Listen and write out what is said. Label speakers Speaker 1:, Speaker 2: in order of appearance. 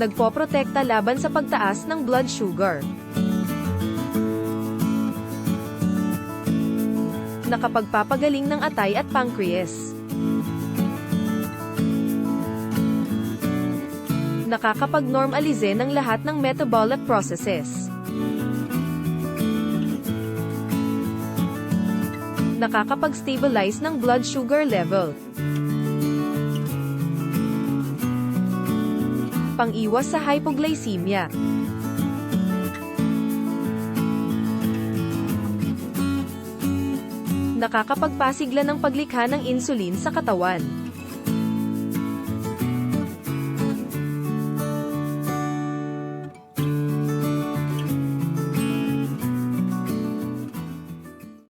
Speaker 1: Nagpoprotekta laban sa pagtaas ng blood sugar. Nakapagpapagaling ng atay at pancreas. Nakakapag-normalize ng lahat ng metabolic processes. Nakakapag-stabilize ng blood sugar level. Pang-iwas sa hypoglycemia. Nakakapagpasigla ng paglikha ng insulin sa katawan.